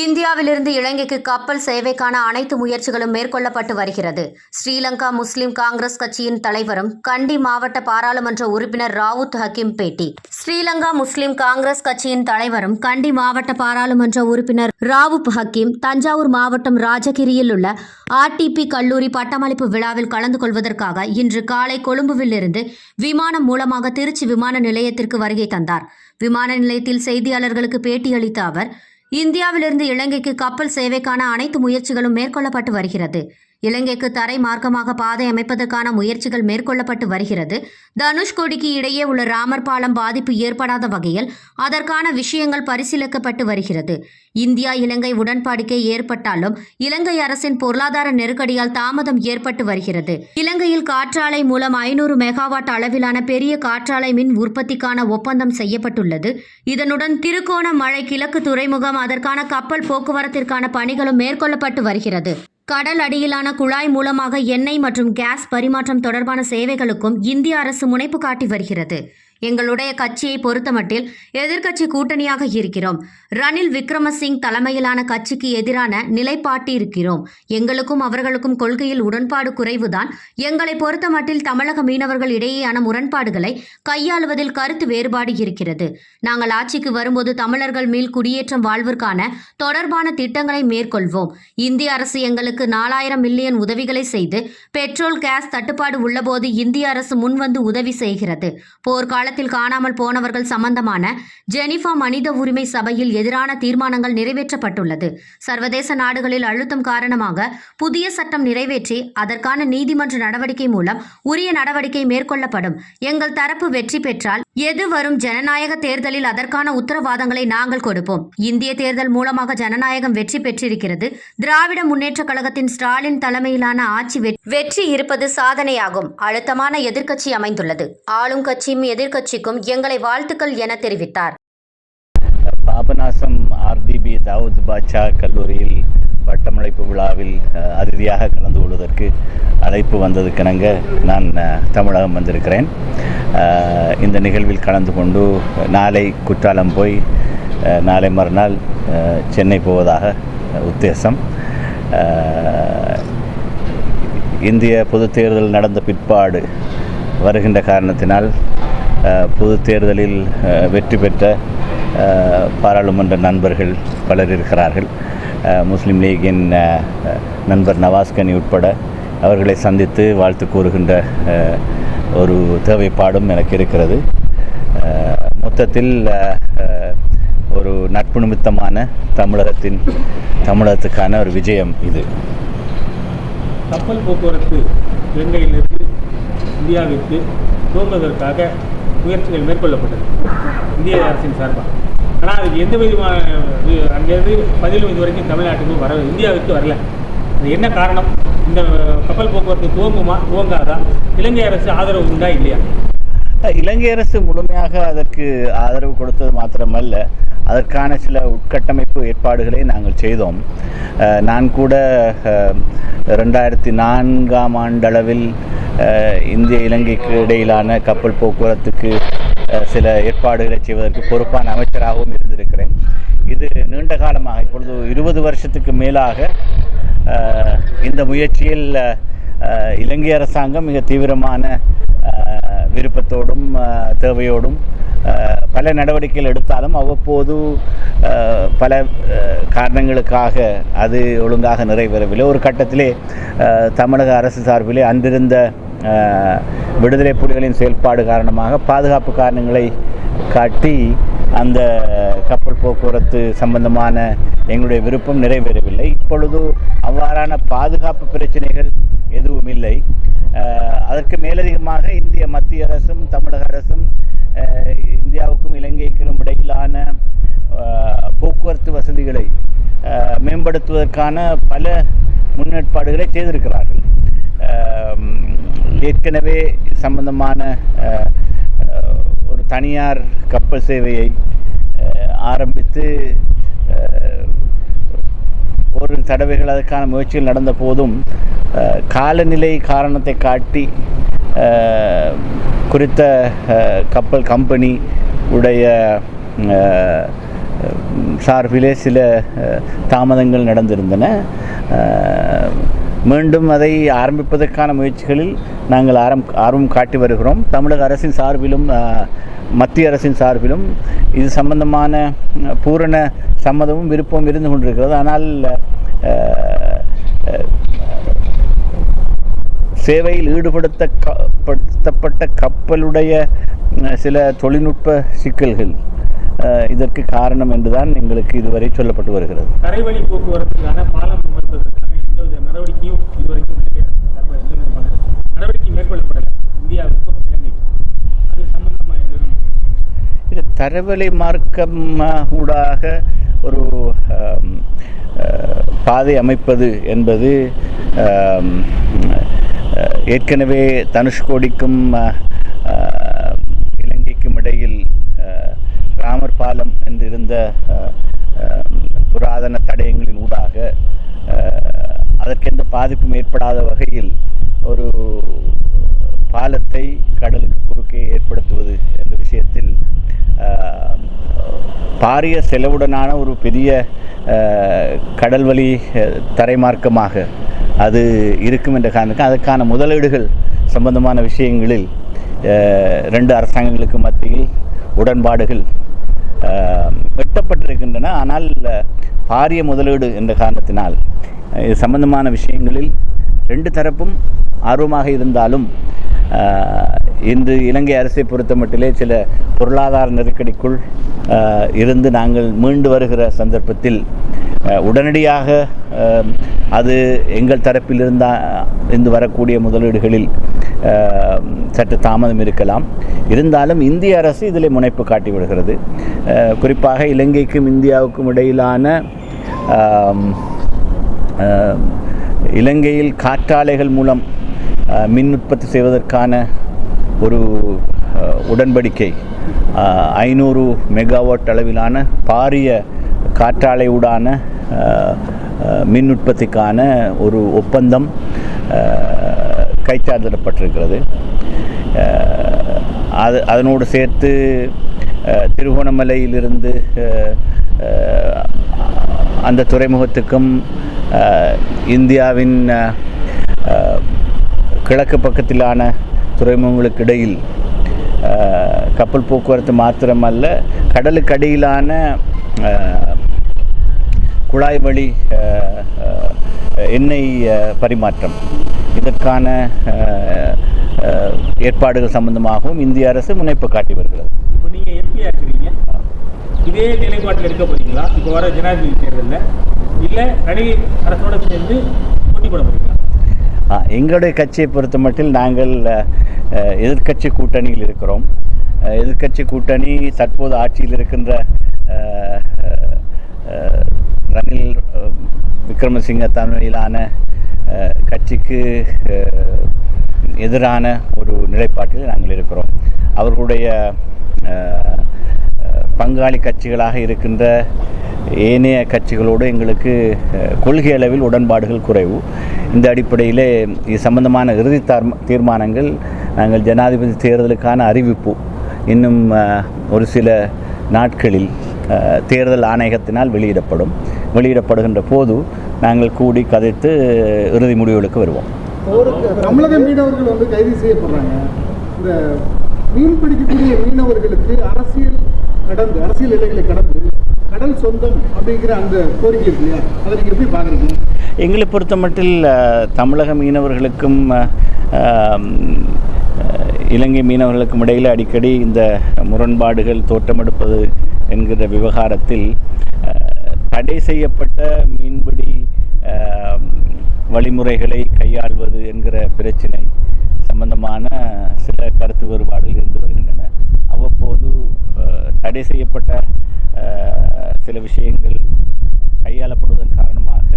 இந்தியாவிலிருந்து இலங்கைக்கு கப்பல் சேவைக்கான அனைத்து முயற்சிகளும் மேற்கொள்ளப்பட்டு வருகிறது. ஸ்ரீலங்கா முஸ்லிம் காங்கிரஸ் கட்சியின் தலைவரும் கண்டி மாவட்ட பாராளுமன்ற உறுப்பினர் ராவுத் ஹக்கீம் பேட்டி. ஸ்ரீலங்கா முஸ்லிம் காங்கிரஸ் கட்சியின் தலைவரும் கண்டி மாவட்ட பாராளுமன்ற உறுப்பினர் ராவுப் ஹக்கீம் தஞ்சாவூர் மாவட்டம் ராஜகிரியில் உள்ள ஆர்டிபி கல்லூரி பட்டமளிப்பு விழாவில் கலந்து கொள்வதற்காக இன்று காலை கொழும்புவிலிருந்து விமானம் மூலமாக திருச்சி விமான நிலையத்திற்கு வருகை தந்தார். விமான நிலையத்தில் செய்தியாளர்களுக்கு பேட்டியளித்த அவர் இந்தியாவிலிருந்து இலங்கைக்கு கப்பல் சேவைக்கான அனைத்து முயற்சிகளும் மேற்கொள்ளப்பட்டு வருகிறது. இலங்கைக்கு தரை மார்க்கமாக பாதை அமைப்பதற்கான முயற்சிகள் மேற்கொள்ளப்பட்டு வருகிறது. தனுஷ்கோடிக்கு இடையே உள்ள ராமர் பாலம் பாதிப்பு ஏற்படாத வகையில் அதற்கான விஷயங்கள் பரிசீலிக்கப்பட்டு வருகிறது. இந்தியா இலங்கை உடன்பாடிக்கை ஏற்பட்டாலும் இலங்கை அரசின் பொருளாதார நெருக்கடியால் தாமதம் ஏற்பட்டு வருகிறது. இலங்கையில் காற்றாலை மூலம் ஐநூறு மெகாவாட் அளவிலான பெரிய காற்றாலை மின் உற்பத்திக்கான ஒப்பந்தம் செய்யப்பட்டுள்ளது. இதனுடன் திருக்கோணமலை கிழக்கு துறைமுகம் அதற்கான கப்பல் போக்குவரத்திற்கான பணிகளும் மேற்கொள்ளப்பட்டு வருகிறது. கடல் அடியிலான குழாய் மூலமாக எண்ணெய் மற்றும் கேஸ் பரிமாற்றம் தொடர்பான சேவைகளுக்கும் இந்திய அரசு முனைப்பு காட்டி வருகிறது. எங்களுடைய கட்சியை பொறுத்தமட்டில் எதிர்க்கட்சி கூட்டணியாக இருக்கிறோம். ரணில் விக்ரமசிங் தலைமையிலான கட்சிக்கு எதிரான நிலைப்பாட்டி இருக்கிறோம். எங்களுக்கும் அவர்களுக்கும் கொள்கையில் உடன்பாடு குறைவுதான். எங்களை பொறுத்தமட்டில் தமிழக மீனவர்கள் இடையேயான முரண்பாடுகளை கையாளுவதில் கருத்து வேறுபாடு இருக்கிறது. நாங்கள் ஆட்சிக்கு வரும்போது தமிழர்கள் மேல் குடியேற்றம் வாழ்விற்கான தொடர்பான திட்டங்களை மேற்கொள்வோம். இந்திய அரசு எங்களுக்கு நாலாயிரம் மில்லியன் உதவிகளை செய்து பெட்ரோல் கேஸ் தட்டுப்பாடு உள்ளபோது இந்திய அரசு முன்வந்து உதவி செய்கிறது. காலத்தில் காணாமல் போனவர்கள் சம்பந்தமான ஜெனிஃபா மனித உரிமை சபையில் எதிரான தீர்மானங்கள் நிறைவேற்றப்பட்டுள்ளது. சர்வதேச நாடுகளில் அழுத்தம் காரணமாக புதிய சட்டம் நிறைவேற்றி அதற்கான நீதிமன்ற நடவடிக்கை மூலம் உரிய நடவடிக்கை மேற்கொள்ளப்படும். எங்கள் தரப்பு வெற்றி பெற்றால் எது வரும் ஜனநாயக தேர்தலில் அதற்கான உத்தரவாதங்களை நாங்கள் கொடுப்போம். இந்திய தேர்தல் மூலமாக ஜனநாயகம் வெற்றி பெற்றிருக்கிறது. திராவிட முன்னேற்ற கழகத்தின் ஸ்டாலின் தலைமையிலான ஆட்சி வெற்றி இருப்பது சாதனையாகும். அழுத்தமான எதிர்க்கட்சி அமைந்துள்ளது. ஆளும் கட்சியும் எதிர்க்கட்சிக்கும் எங்களை வாழ்த்துக்கள் என தெரிவித்தார். பாபநாசம் ஆர்டிபி தாவூத் பாட்சா கல்லூரியில் பட்டமளிப்பு விழாவில் அதிதியாக கலந்து கொள்வதற்கு அழைப்பு வந்ததுக்கிணங்க நான் தமிழகம் வந்திருக்கிறேன். இந்த நிகழ்வில் கலந்து கொண்டு நாளை குற்றாலம் போய் நாளை மறுநாள் சென்னை போவதாக உத்தேசம். இந்திய பொதுத் தேர்தல் நடந்த பிற்பாடு வருகின்ற காரணத்தினால் பொது தேர்தலில் வெற்றி பெற்ற பாராளுமன்ற நண்பர்கள் பலர் இருக்கிறார்கள். முஸ்லீம் லீகின் நண்பர் நவாஸ்கனி உட்பட அவர்களை சந்தித்து வாழ்த்து கூறுகின்ற ஒரு தேவைப்பாடும் எனக்கு இருக்கிறது. மொத்தத்தில் ஒரு நட்பு நிமித்தமான தமிழகத்தின் தமிழகத்துக்கான ஒரு விஜயம் இது. கப்பல் போக்குவரத்து இலங்கையிலிருந்து இந்தியாவிற்கு துவங்குவதற்காக முயற்சிகள் மேற்கொள்ளப்பட்டது. இந்திய அரசின் சார்பாக. ஆனால் அதுக்கு எந்த விதமான அங்கேருந்து பதிலும் இது வரைக்கும் தமிழ்நாட்டுக்கு வர இந்தியாவுக்கு வரல. அது என்ன காரணம்? இந்த கப்பல் போக்குவரத்து துவங்குமா துவங்காதா? இலங்கை அரசு ஆதரவு உண்டா இல்லையா? இலங்கை அரசு முழுமையாக அதற்கு ஆதரவு கொடுத்தது மாத்திரமல்ல. அதற்கான சில உட்கட்டமைப்பு ஏற்பாடுகளை நாங்கள் செய்தோம். நான் கூட ரெண்டாயிரத்தி நான்காம் ஆண்டளவில் இந்திய இலங்கைக்கு இடையிலான கப்பல் போக்குவரத்துக்கு சில ஏற்பாடுகளை செய்வதற்கு பொறுப்பான அமைச்சராகவும் இருந்திருக்கிறேன். இது நீண்ட காலமாக இப்பொழுது இருபது வருஷத்துக்கு மேலாக இந்த முயற்சியில் இலங்கை அரசாங்கம் மிக தீவிரமான ஆர்வத்தோடும் தேவையோடும் பல நடவடிக்கைகள் எடுத்தாலும் அவ்வப்போது பல காரணங்களுக்காக அது ஒழுங்காக நிறைவேறவில்லை. ஒரு கட்டத்திலே தமிழக அரசு சார்பிலே அன்றிருந்த விடுதலை புலிகளின் செயல்பாடு காரணமாக பாதுகாப்பு காரணங்களை காட்டி அந்த கப்பல் போக்குவரத்து சம்பந்தமான எங்களுடைய விருப்பம் நிறைவேறவில்லை. இப்பொழுது அவ்வாறான பாதுகாப்பு பிரச்சனைகள் எதுவும் இல்லை அதற்கு மேலதிகமாக இந்திய மத்திய அரசும் தமிழக அரசும் இந்தியாவுக்கும் இலங்கைக்கும் இடையிலான போக்குவரத்து வசதிகளை மேம்படுத்துவதற்கான பல முன்னேற்பாடுகளை செய்திருக்கிறார்கள். ஏற்கனவே சம்பந்தமான ஒரு தனியார் கப்பல் சேவையை ஆரம்பித்து ஒரு தடவைகள் அதற்கான முயற்சிகள் நடந்த போதும் காலநிலை காரணத்தை காட்டி குறித்த கப்பல் கம்பெனி உடைய சார்பிலே சில தாமதங்கள் நடந்திருந்தன. மீண்டும் அதை ஆரம்பிப்பதற்கான முயற்சிகளில் நாங்கள் ஆரம் ஆர்வம் காட்டி வருகிறோம். தமிழக அரசின் சார்பிலும் மத்திய அரசின் சார்பிலும் இது சம்பந்தமான பூரண சம்மதமும் விருப்பமும் இருந்து கொண்டிருக்கிறது. ஆனால் சேவையில் ஈடுபடுத்தப்படுத்தப்பட்ட கப்பலுடைய சில தொழில்நுட்ப சிக்கல்கள் இதற்கு காரணம் என்றுதான் எங்களுக்கு இதுவரை சொல்லப்பட்டு வருகிறது. தரைவழி போக்குவரத்துக்கான பாலம் நடவடிக்கையும் இதுவரைக்கும் இலங்கை அரசு சார்பாக எந்த விதமான நடவடிக்கை மேற்கொள்ளப்படலை இந்தியாவுக்கும் இலங்கைக்கும். அது சம்பந்தமாக இது தரவழி மார்க்கம் ஊடாக ஒரு பாதை அமைப்பது என்பது ஏற்கனவே தனுஷ்கோடிக்கும் இலங்கைக்கும் இடையில் ராமர் பாலம் என்றிருந்த புராதன தடயங்களின் ஊடாக அதற்கெந்த பாதிப்பும் ஏற்படாத வகையில் ஒரு பாலத்தை கடலுக்கு குறுக்கே ஏற்படுத்துவது என்ற விஷயத்தில் பாரிய செலவுடனான ஒரு பெரிய கடல் கடல்வழி தரைமார்க்கமாக அது இருக்கும் என்ற காரணத்துக்கு அதற்கான முதலீடுகள் சம்பந்தமான விஷயங்களில் ரெண்டு அரசாங்கங்களுக்கு மத்தியில் உடன்பாடுகள் எட்டப்பட்டிருக்கின்றன. ஆனால் பாரிய முதலீடு என்ற காரணத்தினால் இது சம்பந்தமான விஷயங்களில் ரெண்டு தரப்பும் ஆர்வமாக இருந்தாலும் இன்று இலங்கை அரசை பொறுத்த மட்டிலே சில பொருளாதார நெருக்கடிக்குள் இருந்து நாங்கள் மீண்டு வருகிற சந்தர்ப்பத்தில் உடனடியாக அது எங்கள் தரப்பில் இருந்தா இருந்து வரக்கூடிய முதலீடுகளில் சற்று தாமதம் இருக்கலாம். இருந்தாலும் இந்திய அரசு இதில் முனைப்பு காட்டி விடுகிறது. குறிப்பாக இலங்கைக்கும் இந்தியாவுக்கும் இடையிலான இலங்கையில் காற்றாலைகள் மூலம் மின் உற்பத்தி செய்வதற்கான ஒரு உடன்படிக்கை. ஐநூறு மெகாவாட் அளவிலான பாரிய காற்றாலையுடான மின் உற்பத்திக்கான ஒரு ஒப்பந்தம் ஆஹ், அது அதனோடு சேர்த்து திருகோணமலையிலிருந்து அந்த துறைமுகத்துக்கும் இந்தியாவின் கிழக்கு பக்கத்திலான துறைமுகங்களுக்கு இடையில் கப்பல் போக்குவரத்து மாத்திரமல்ல கடலுக்கடியிலான ஆஹ், குழாய் வழி எண்ணெய் பரிமாற்றம். இதற்கான ஏற்பாடுகள் சம்பந்தமாகவும் இந்திய அரசு முனைப்பு காட்டி வருகிறது. இப்போ நீங்கள் எம்பியாக இருக்கிறீங்க இதே நிலைப்பாட்டில் இருக்க போறீங்களா? இப்போ வர ஜனாதிபதி தேர்தலில். இல்லை ரணில் அரசோட சேர்ந்து போட்டி போட போறீங்களா? எங்களுடைய கட்சியை பொறுத்த மட்டில் நாங்கள் எதிர்கட்சி எதிர்க்கட்சி கூட்டணியில் இருக்கிறோம். எதிர்கட்சி எதிர்க்கட்சி கூட்டணி தற்போது ஆட்சியில் இருக்கின்ற ரணில் விக்ரமசிங்க தலைமையிலான கட்சிக்கு எதிரான ஒரு நிலைப்பாட்டில் நாங்கள் இருக்கிறோம். அவர்களுடைய பங்காளி கட்சிகளாக இருக்கின்ற ஏனைய கட்சிகளோடு எங்களுக்கு கொள்கை அளவில் உடன்பாடுகள் குறைவு. இந்த அடிப்படையிலே இது சம்பந்தமான இறுதி தார்ம- தீர்மானங்கள் நாங்கள் ஜனாதிபதி தேர்தலுக்கான அறிவிப்பு. இன்னும் ஒரு சில நாட்களில் தேர்தல் ஆணையகத்தினால் வெளியிடப்படும். வெளியிடப்படுகின்ற போது நாங்கள் கூடி கதைத்து இறுதி முடிவுகளுக்கு வருவோம். தமிழக மீனவர்கள் வந்து கைது செய்யப்படுறாங்க. இந்த மீன் பிடிக்கக்கூடிய மீனவர்களுக்கு அரசியல் கடந்து அரசியல் எல்லைகளை கடந்து கடல் சொந்தம் அப்படிங்கிற அந்த கோரிக்கை இருக்கு இல்லையா? அதை நீங்கள் எப்படி பார்க்குறீங்க? எங்களை பொறுத்த மட்டில் தமிழக மீனவர்களுக்கும் இலங்கை மீனவர்களுக்கும் இடையில் அடிக்கடி இந்த முரண்பாடுகள் தோற்றமெடுப்பது என்கிற விவகாரத்தில் தடை செய்யப்பட்ட மீன்பிடி வழிமுறைகளை கையாள்வது என்கிற பிரச்சினை சம்பந்தமான சில கருத்து வேறுபாடுகள் இருந்து வருகின்றன. அவ்வப்போது தடை செய்யப்பட்ட சில விஷயங்கள் கையாளப்படுவதன் காரணமாக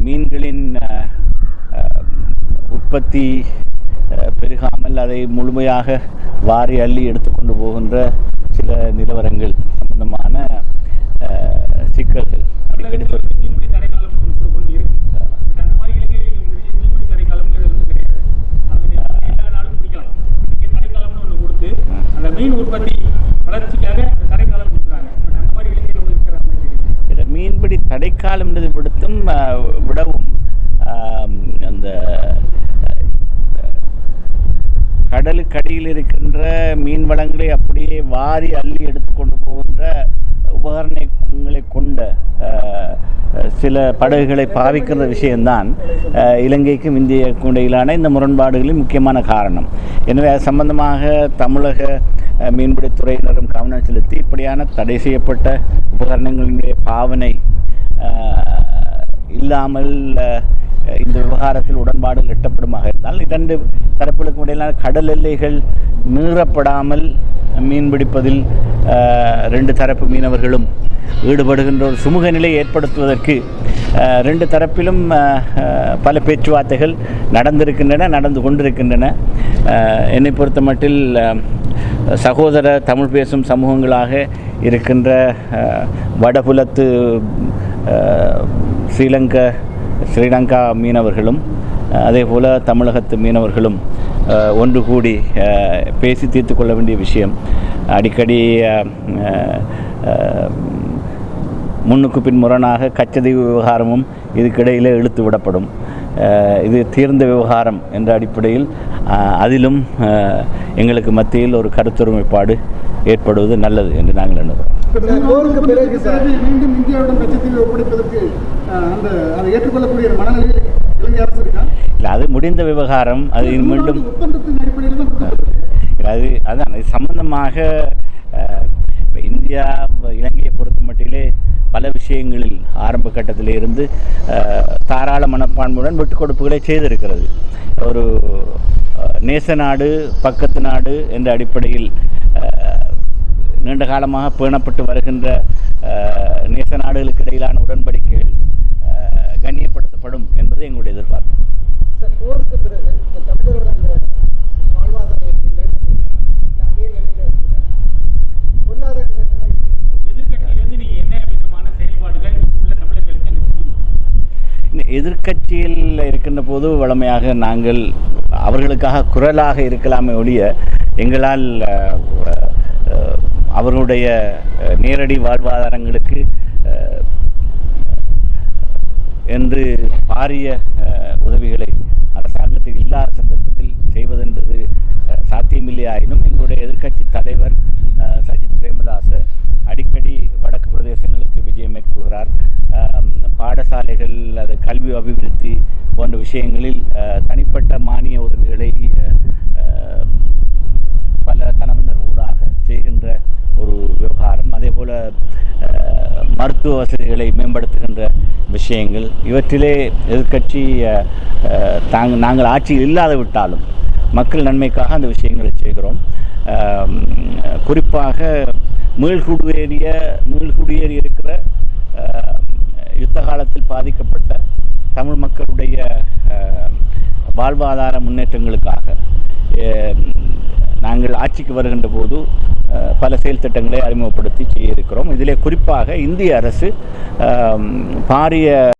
மீன்களின் உற்பத்தி பெருகாமல் அதை முழுமையாக வாரி அள்ளி எடுத்துக்கொண்டு போகின்ற சில நிலவரங்கள் சம்பந்தமான அஹ், சிக்கல்கள் தமிழகத்தில் ஒரு மீன்பிடி தடைக்காலம் ஒன்று கொண்டு இருக்கு பட் அந்த மாதிரி இலங்கையில் மீன்பிடி மீன்பிடி தடைக்காலம்ங்கிறது வந்து கிடையாது அது நீங்க எல்லா நாளும் பிடிக்கலாம் இங்கே தடைக்காலம்னு ஒன்று கொடுத்து அந்த மீன் உற்பத்தி வளர்ச்சிக்காக அந்த தடைக்காலம் கொடுக்குறாங்க பட் அந்த வேண்டுதல் விடுத்தும் அஹ், விடவும் ஆம், அந்த கடியில் இருக்கின்ற மீன் வளங்களை அப்படியே வாரி அள்ளி எடுத்து கொண்டு போகின்ற உபகரணங்களை கொண்ட சில படகுகளை பாவிக்கிற விஷயம்தான் இலங்கைக்கும் இந்தியாவுக்கும் இடையிலான இந்த முரண்பாடுகளின் முக்கியமான காரணம். எனவே அது சம்பந்தமாக தமிழக மீன்பிடித்துறையினரும் கவனம் செலுத்தி இப்படியான தடை செய்யப்பட்ட உபகரணங்களினுடைய பாவனை இல்லாமல் இந்த விவகாரத்தில் உடன் உடன்பாடுகள் எட்டப்படுமாக இருந்தால் இரண்டு தரப்புகளுக்கும் இடையிலான கடல் எல்லைகள் மீறப்படாமல் மீன்பிடிப்பதில் பிடிப்பதில் ரெண்டு தரப்பு மீனவர்களும் ஈடுபடுகின்ற ஒரு சுமூக நிலை ஏற்படுத்துவதற்கு ரெண்டு தரப்பிலும் பல பேச்சுவார்த்தைகள் நடந்திருக்கின்றன நடந்து கொண்டிருக்கின்றன. என்னை பொறுத்த மட்டில் சகோதர தமிழ் பேசும் சமூகங்களாக இருக்கின்ற வடபுலத்து ஸ்ரீலங்கா ஸ்ரீலங்கா மீனவர்களும் அதே போல் தமிழகத்து மீனவர்களும் ஒன்று கூடி பேசி தீர்த்து கொள்ள வேண்டிய விஷயம். அடிக்கடி முன்னுக்கு பின் முரணாக கச்சதீவு விவகாரமும் இதுக்கிடையில் இழுத்து விடப்படும். இது தீர்ந்த விவகாரம் என்ற அடிப்படையில் அதிலும் எங்களுக்கு மத்தியில் ஒரு கருத்தொருமைப்பாடு ஏற்படுவது நல்லது என்று நாங்கள் எண்ணுகிறோம். மீண்டும் இந்தியாவிடம் கச்சத்தீவை ஒப்படைப்பதற்கு அந்த அதை ஏற்றுக்கொள்ளக்கூடிய மனநிலையில் இலங்கை அரசு இருக்கா இல்லை அது முடிந்த விவகாரம் அது மீண்டும் அது அதான் இது சம்பந்தமாக இந்தியா இலங்கையை பொறுத்த மட்டிலே பல விஷயங்களில் ஆரம்ப கட்டத்திலே இருந்து அஹ், தாராள மனப்பான்மையுடன் விட்டுக் கொடுப்புகளை செய்திருக்கிறது. ஒரு நேச நாடு பக்கத்து நாடு என்ற அடிப்படையில் நீண்ட காலமாக பேணப்பட்டு வருகின்ற நேச நாடுகளுக்கு இடையிலான உடன்படிக்கைகள் கண்ணியப்படுத்தப்படும் என்பது எங்களுடைய எதிர்பார்ப்பு. போருக்கு பிறகு இந்த தமிழரோட அந்த வாழ்வாதார நிலை அதே நிலையில இருக்குங்க பொருளாதார நிலை எதிர்கட்சியிலிருந்து நீங்க என்ன விதமான செயல்பாடுகள் உள்ள தமிழர்களுக்கு அங்க செய்வீங்க? இந்த எதிர்க்கட்சியில் இருக்கின்ற போது வளமையாக நாங்கள் அவர்களுக்காக குரலாக இருக்கலாமே ஒழிய எங்களால் அவர்களுடைய நேரடி வாழ்வாதாரங்களுக்கு என்று பாரிய இல்லாத சந்தர்ப்பத்தில் செய்வதென்பது சாத்தியமில்லையாயினும் எங்களுடைய எதிர்க்கட்சி தலைவர் சஜித் பிரேமதாச அடிக்கடி வடக்கு பிரதேசங்களுக்கு விஜயம் மேற்கொள்கிறார். பாடசாலைகள் அது கல்வி அபிவிருத்தி போன்ற விஷயங்களில் தனிப்பட்ட மானிய உதவிகளை பல தனவந்தர் விவகாரம் மருத்துவ வசதிகளை மேம்படுத்துகின்ற விஷயங்கள். இவற்றிலே எதிர்க்கட்சி தாங்க நாங்கள் ஆட்சியில் இல்லாத விட்டாலும் மக்கள் நன்மைக்காக அந்த விஷயங்களை செய்கிறோம். குறிப்பாக மீள்குடியேறிய மீள்குடியேறி இருக்கிற யுத்த காலத்தில் பாதிக்கப்பட்ட தமிழ் மக்களுடைய வாழ்வாதார முன்னேற்றங்களுக்காக நாங்கள் ஆட்சிக்கு வருகின்ற போது பல செயல் திட்டங்களை அறிமுகப்படுத்தி செய்ய இருக்கிறோம் இதிலே குறிப்பாக இந்திய அரசு பாரிய